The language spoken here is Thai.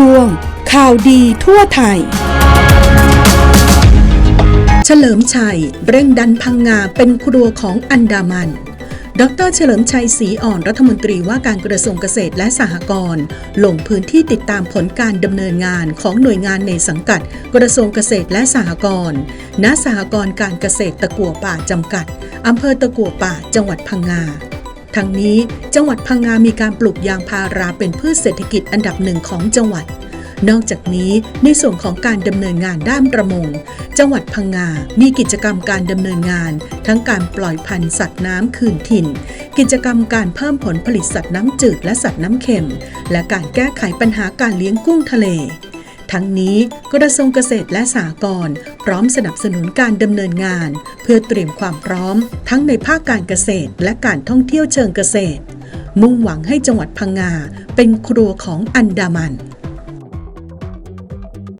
ช่วง ข่าวดีทั่วไทย เฉลิมชัย เร่งดันพังงาเป็นครัวของอันดามันดรเฉลิมชัยศรีอ่อนรัฐมนตรีว่าการกระทรวงเกษตรและสหกรณ์ลงพื้นที่ติดตามผลการดำเนินงานของหน่วยงานในสังกัด กระทรวงเกษตรและสหกรณ์ณสหกรณ์การเกษตรตะกัวป่าจำกัดอำเภอตะกัวป่าจังหวัดพังงา ทั้งนี้จังหวัดพังงามีการปลูกยางพาราเป็นพืชเศรษฐกิจอันดับหนึ่งของจังหวัด นอกจากนี้ในส่วนของการดำเนินงานด้านประมง จังหวัดพังงา มีกิจกรรมการดำเนินงาน ทั้งการปล่อยพันธุ์สัตว์น้ำคืนถิ่น กิจกรรมการเพิ่มผลผลิตสัตว์น้ำจืดและสัตว์น้ำเค็ม และการแก้ไขปัญหาการเลี้ยงกุ้งทะเล ทั้งนี้กระทรวงเกษตรและสหกรณ์พร้อมสนับสนุนการดำเนินงาน เพื่อเตรียมความพร้อม ทั้งในภาคการเกษตรและการท่องเที่ยวเชิงเกษตร มุ่งหวังให้จังหวัดพังงาเป็นครัวของอันดามัน